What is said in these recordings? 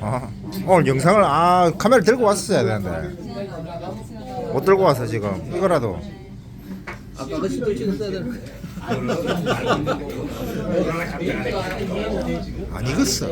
아, 오늘 영상을 아 카메라 들고 왔었어야 되는데. 못 들고 와서 지금. 이거라도. 아까 그 시도 찍었어야 되는 거안 익었어.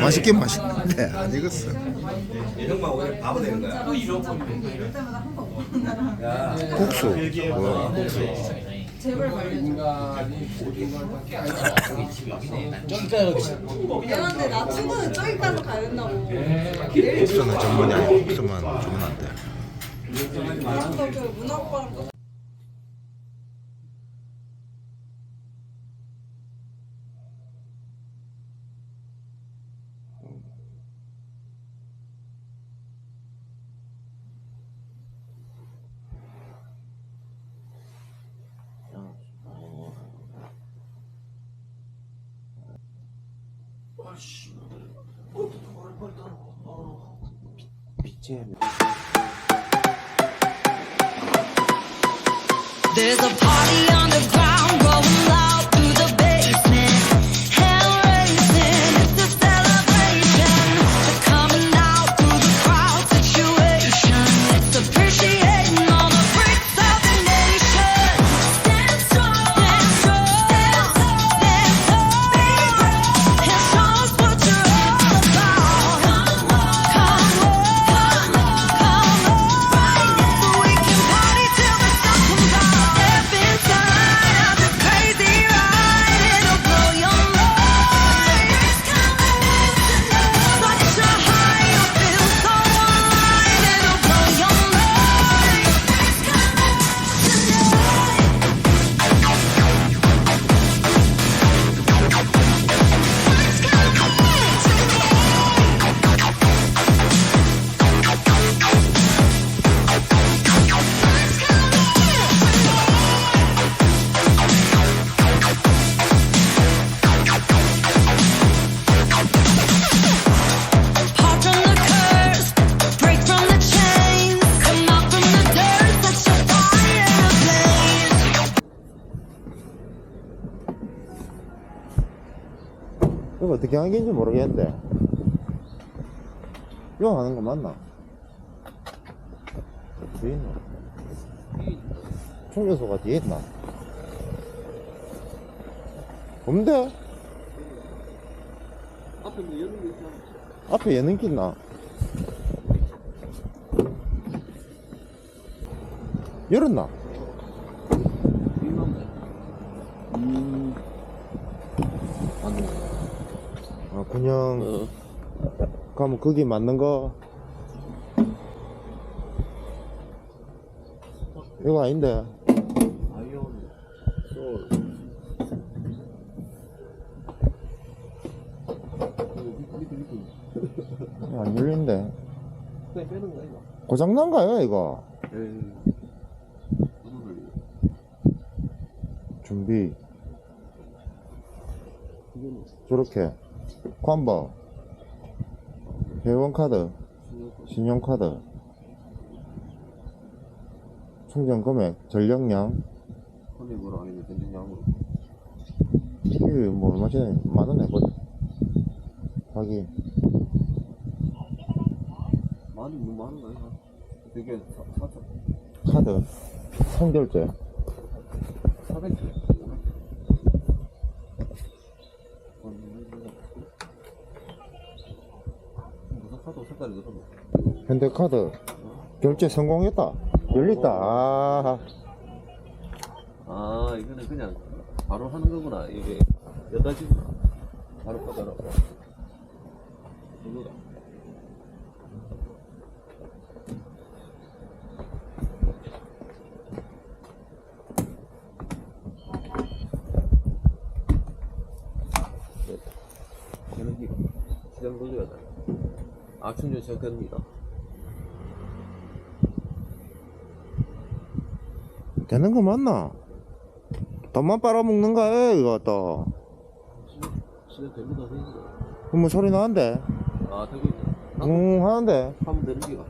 맛있긴 맛있는데 안 익었어. 형만 오늘 바보 되는 거야. 국수. 뭐 국수 미안한데 나 친구는 저기까지 가야 된다고. 국수는 전문이 아니고 국수만 주면 안돼. 아까 그 문화 오빠랑 또 There's a party 어떻게 하는 건지 모르겠는데 이거 하는 거 맞나? 있나? 충전소가 뒤에 있나? 없는데? 앞에 뭐 여는 게 있잖아 앞에 예능 있나? 열었나? 음 맞네 아 그냥 어. 가면 거기 맞는 거? 이거 아닌데. 아이온 밑에 밑에 안 열린데 그냥 빼는 거야 이거 고장난가요 이거? 에이 준비. 저렇게 ኳ버 회원카드 신용카드 충전 금액 전력량. 커넥으로 아니면 전쟁량으로. 이게 뭐 얼마 전에 만원 내거든 확인 많이 너무 많은 거 아니야 되게 사, 사천. 카드. 사백 무 카드 색깔이 그런 거 현대카드. 결제 성공했다. 열렸다. 아 아 이거는 그냥 바로 하는 거구나. 이게 여덟 시구나 바로 꺼져라 이거가 에너지가 시장 도줘야 돼 악충전 시작됩니다. 되는 거 맞나? 돈만 빨아먹는 거야 이거 또. 시작 됩니다 되는 거뭐 소리 나는데? 아 되고 있네. 응 하는데? 하면 되는 기가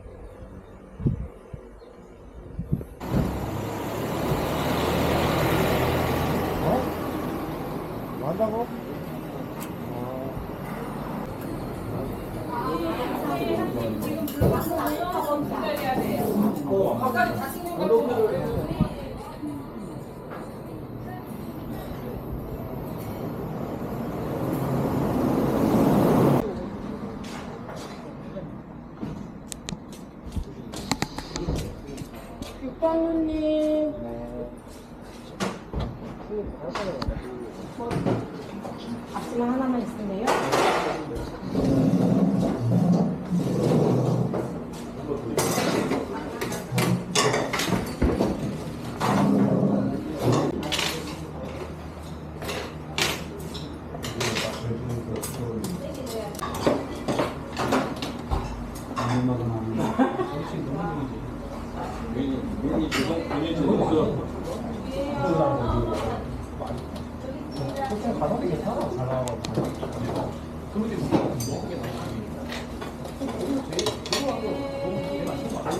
뭐 한다고? 육방우님. 앞치마 하나만 있으세요?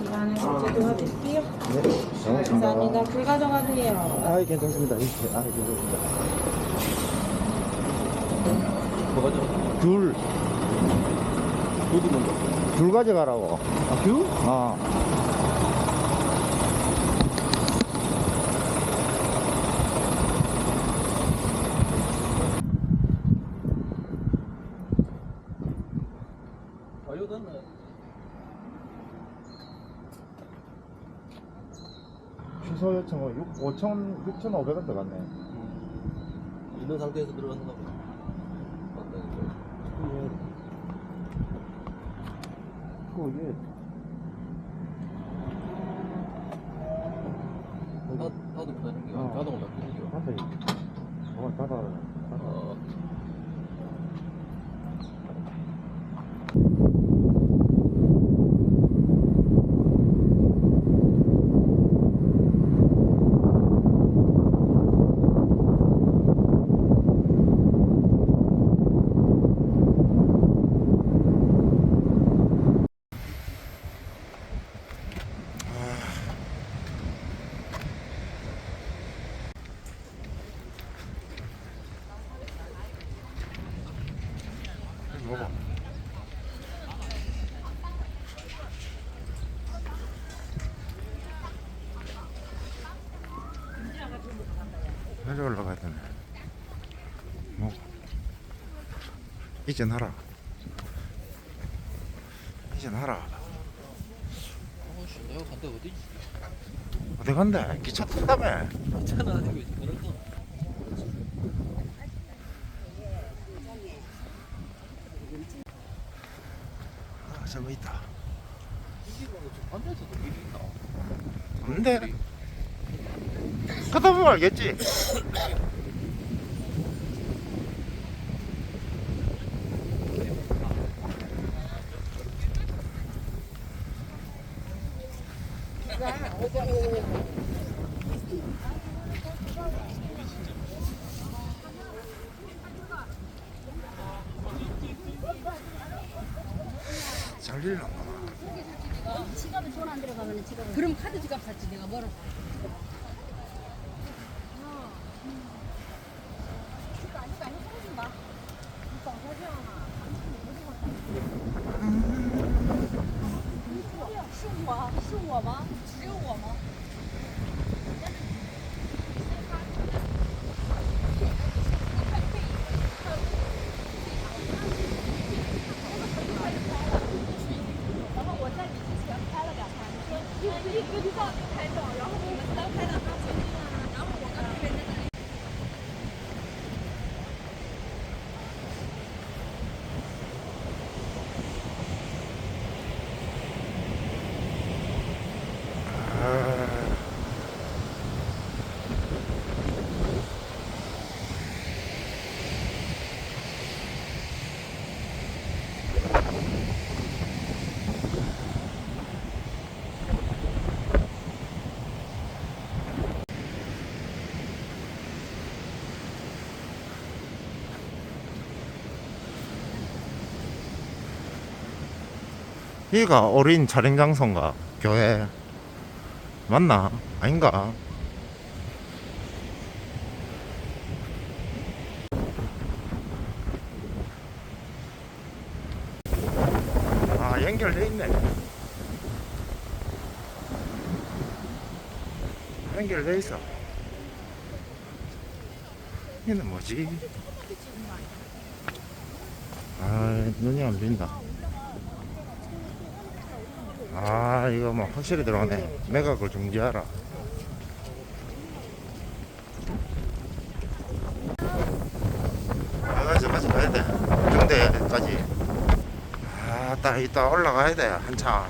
이만한 결제 도와드릴게요. 불 가져가세요. 아 괜찮습니다. 이렇게 아 괜찮습니다. 뭐가 좀 귤, 어디 먼저? 귤 가져가라고. 아 귤? 아. 아 이거 는 취소 요청은 6, 5천, 6,500원 들어갔네. 있는 상태에서 들어갔나 보다. 맞다 이거. 그이게 다 다도 되는 게 어. 자동으로 바뀌는 게. 한대 뭐가 닫아. 닫아. 어. 먹어. 내려 올라가야 되네. 먹어. 이제 나라. 이제 나라. 어씨 내가 간데 어디? 어디 간대? 기차 탄다며. 괜찮아 아직 왜 그럴 거? 아, 저거 있다. 반대에서도 길이 있나? 근데 가다 보면 알겠지. 这样啊？你们？是我，是我吗？只有我。 여기가 어린 장소인가? 교회 맞나? 아닌가? 아 연결돼 있네. 연결돼 있어. 이는 뭐지? 아 눈이 안 보인다. 아 이거 뭐 확실히 들어오네. 매각을 중지하라. 아 저까지 가야 돼. 중대까지. 아따 이따 올라가야 돼 한참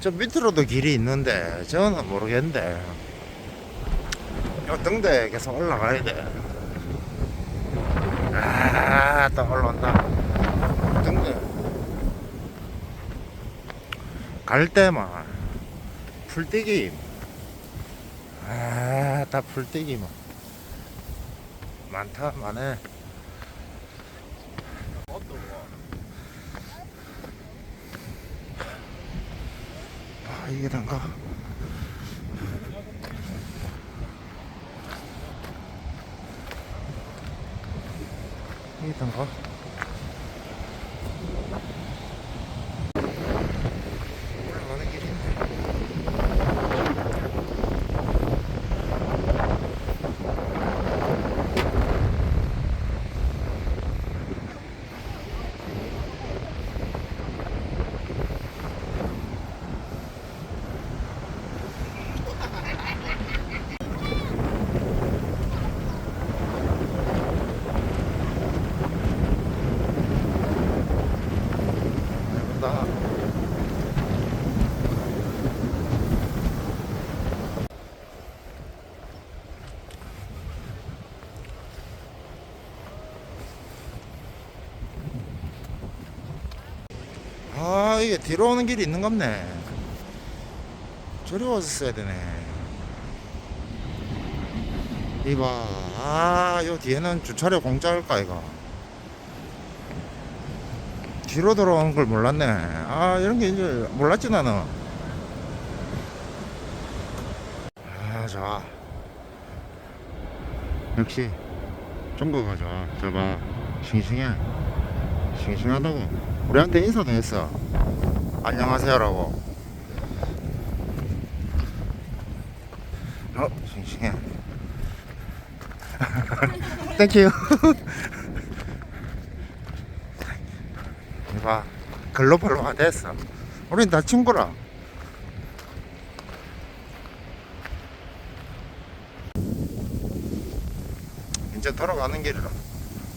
저 밑으로도 길이 있는데 저는 모르겠는데. 요 등대 계속 올라가야 돼. 아따 올라온다 등대 갈 때만 풀떼기. 아다 풀떼기만 많다 많네 아 이게 단가? 이게 단가 올라가는 길인데 해본다 아 이게 뒤로 오는 길이 있는 겁네. 저리 와서 써야 되네. 이봐. 아 요 뒤에는 주차료 공짜일까 이거? 뒤로 돌아오는 걸 몰랐네. 아 이런 게 이제 몰랐지 나는. 아 좋아. 역시 중국어 좋아. 저봐. 싱싱해. 싱싱하다고. 우리한테 인사도 했어 안녕하세요라고. 어 싱싱해. 땡큐 이봐 글로벌로가 됐어. 우린 다 친구라. 이제 돌아가는 길이라.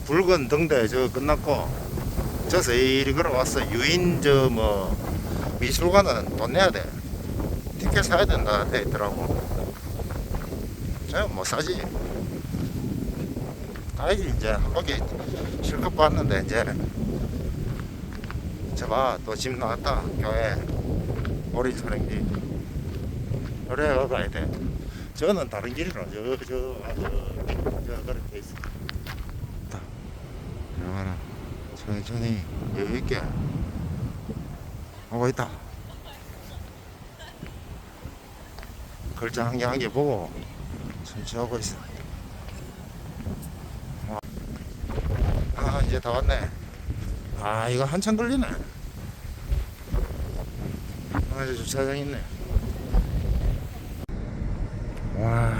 붉은 등대 저 끝났고 저서 이리 걸어왔어 유인 저뭐 미술관은 돈 내야 돼. 티켓 사야 된다 돼 있더라고. 저뭐 사지? 가야지 이제 한 바퀴 실컷 봤는데 이제 저봐 또 집 나왔다. 교회. 어린 사랑기. 그래 가야 돼. 저는 다른 길이라 저저 아, 저, 저 그렇게 있어. 들어가라. 천천히. 여유 있게 오고 있다. 글자 한 개 한 개 보고 천천히 오고 있어. 와. 아 이제 다 왔네. 아 이거 한참 걸리네. 아 주차장 있네 와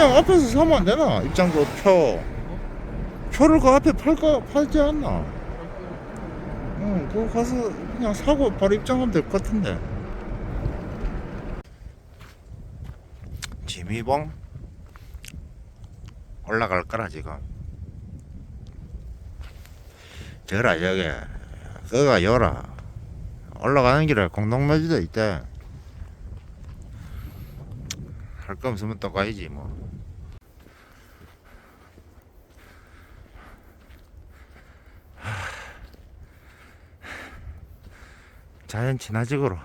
그냥 앞에서 사면 안 되나? 입장료 표 표를 그 앞에 팔까 팔지 않나? 응, 그거 가서 그냥 사고 바로 입장하면 될 것 같은데. 지미봉 올라갈 거라 지금. 저라 저게 그가 열아 올라가는 길에 공동묘지도 있대. 할 거 없으면 또 가야지 뭐. 자연 친화적으로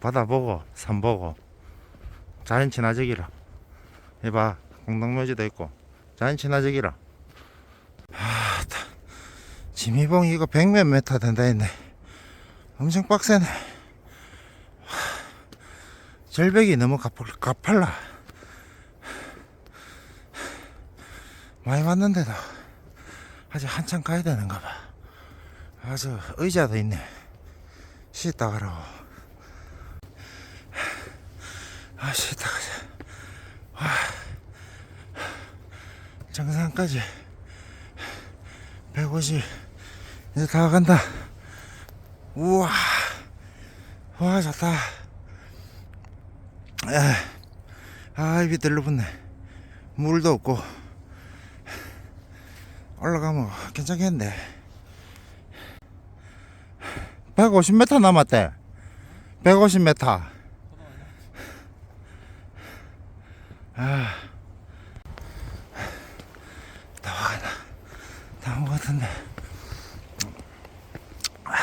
바다 보고 산 보고 자연 친화적이라. 해봐 공동묘지도 있고 자연 친화적이라. 아, 다- 지미봉 이거 백몇 메타 된다 했네. 엄청 빡세네. 하, 절벽이 너무 가팔, 가팔라. 많이 왔는데도 아직 한참 가야 되는가 봐 아주 의자도 있네. 쉬다 가라고. 아, 쉬다 가자. 와. 정상까지 150 이제 다 간다. 우와. 와, 좋다. 아, 아 입이 들러붙네. 물도 없고. 올라가면 괜찮겠는데. 150m 남았대. 150m. 아. 다 와가나. 다온 것 같은데. 아,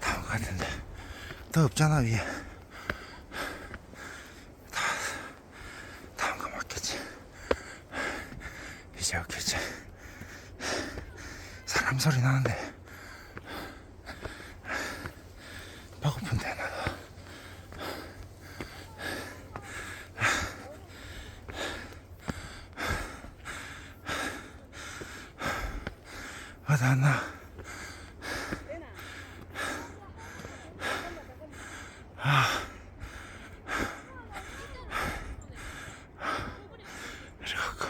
다온 것 같은데. 더 없잖아, 위에. 다, 다온 거 맞겠지. 이제 없겠지. 사람 소리 나는데 나도 어디 왔나 이렇게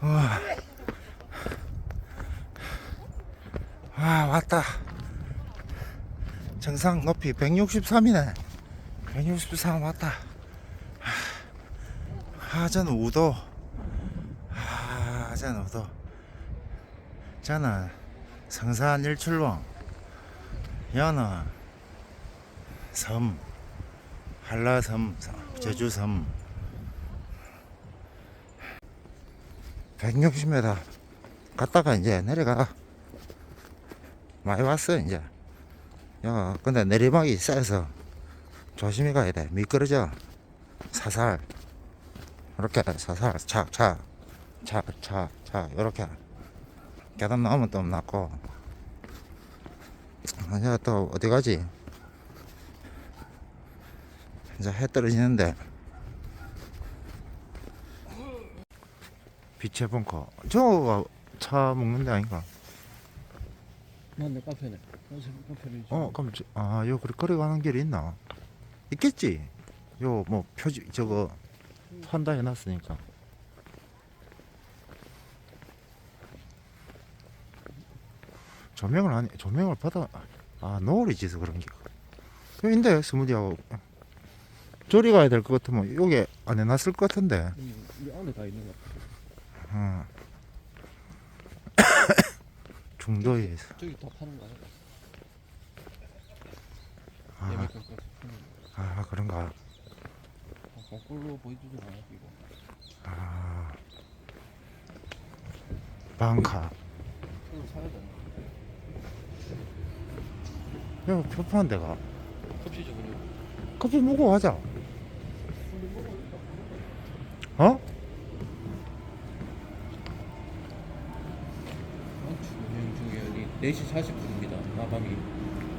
와. 아 왔다 정상 높이 163이네. 163 왔다. 하전 우도. 하전 우도. 저는 성산 일출봉 여는 섬 한라섬 제주섬. 160m 갔다가 이제 내려가. 많이 왔어 이제 야 근데 내리막이 세서 조심히 가야 돼. 미끄러져. 사살. 이렇게 사살 착착착착착 이렇게. 계단 나오면 또 낫고. 이제 또 어디 가지? 이제 해 떨어지는데. 빛의 벙커. 저거가 차 먹는 데 아닌가? 맞네 카페네. 어 그럼 저, 아 요 그리 거리 가는 길이 있나? 있겠지? 요 뭐 표지 저거 판다 해놨으니까. 조명을 안 조명을 받아 아 노을이 지서 그런 게. 여긴데 스무디하고. 저리 가야 될 것 같으면 여기 안 해놨을 것 같은데. 이 안에 다 있는 거. 어. 중도에. 저기 다 파는 거 아니야? 아, 파는 거. 아 그런가 아, 거꾸로 보이지도 않아 이거. 아 방카 이거 사야 돼. 여기 표판 데가 커피 좀 그래. 커피 먹고 가자 어? 운행 중에 여기 4시 40분입니다. 마감이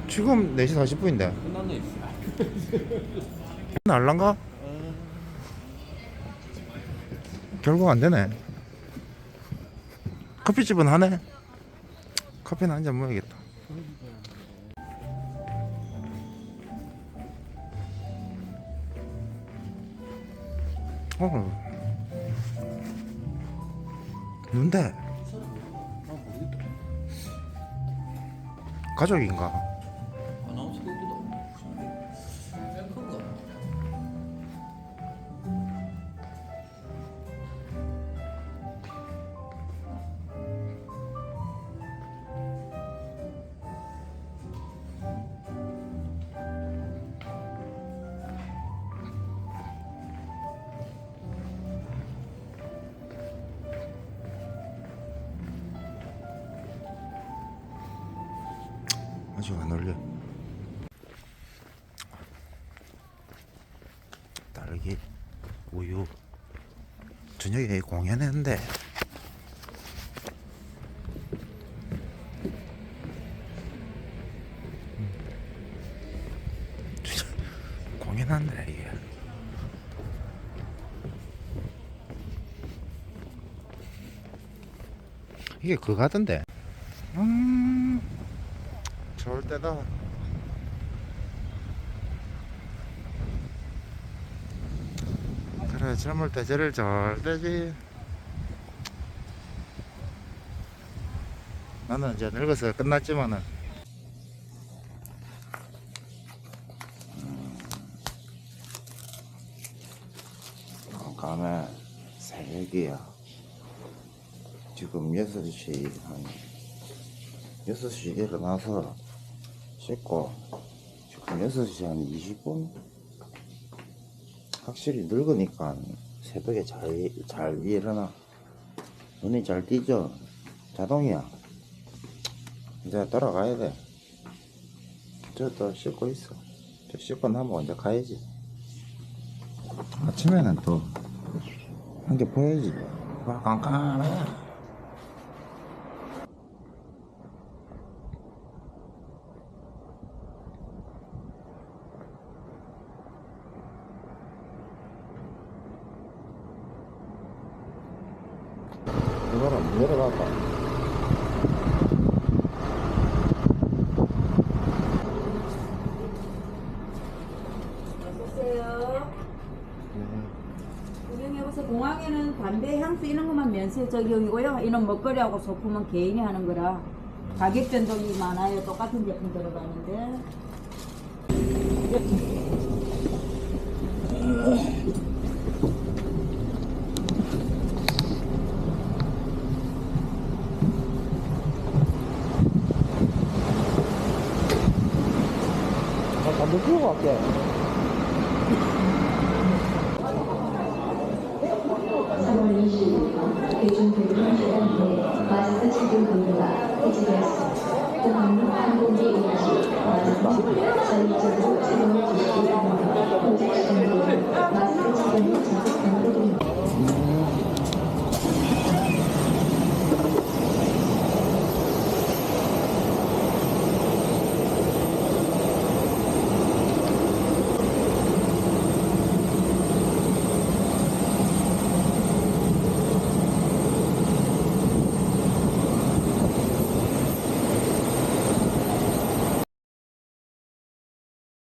지금 4시 40분인데 끝났네. 날란가? 결국 안 되네. 커피집은 하네. 커피는 한 잔 먹어야겠다. 어. 누군데? 가족인가? 딸기, 우유. 저녁에 공연했는데. 음. 공연한다 이게. 이게 그거 같던데. 음. 좋을 때다. 때 저를 잘 되지. 나는 이제 늙어서 끝났지만은. 감에 새벽이야. 지금 6시 한 6시 일어나서 씻고 지금 6시 한 20분 확실히 늙으니까 새벽에 잘, 잘 일어나. 눈이 잘 띄죠? 자동이야. 이제 돌아가야 돼 저 또 씻고 있어. 저 씻고 나면 먼저 가야지. 아침에는 또 한 개 보여야지. 와 깜깜해 내려갈까? 어서오세요. 구경해보세요. 공항에는 담배, 향수 이런 것만 면세 적용이고요. 이런 먹거리하고 소품은 개인이 하는 거라 가격 변동이 많아요. 똑같은 제품 들어가는데. 3월 25일 대중 교통 시간대 마스크 착용 의무가 해제되었습니다.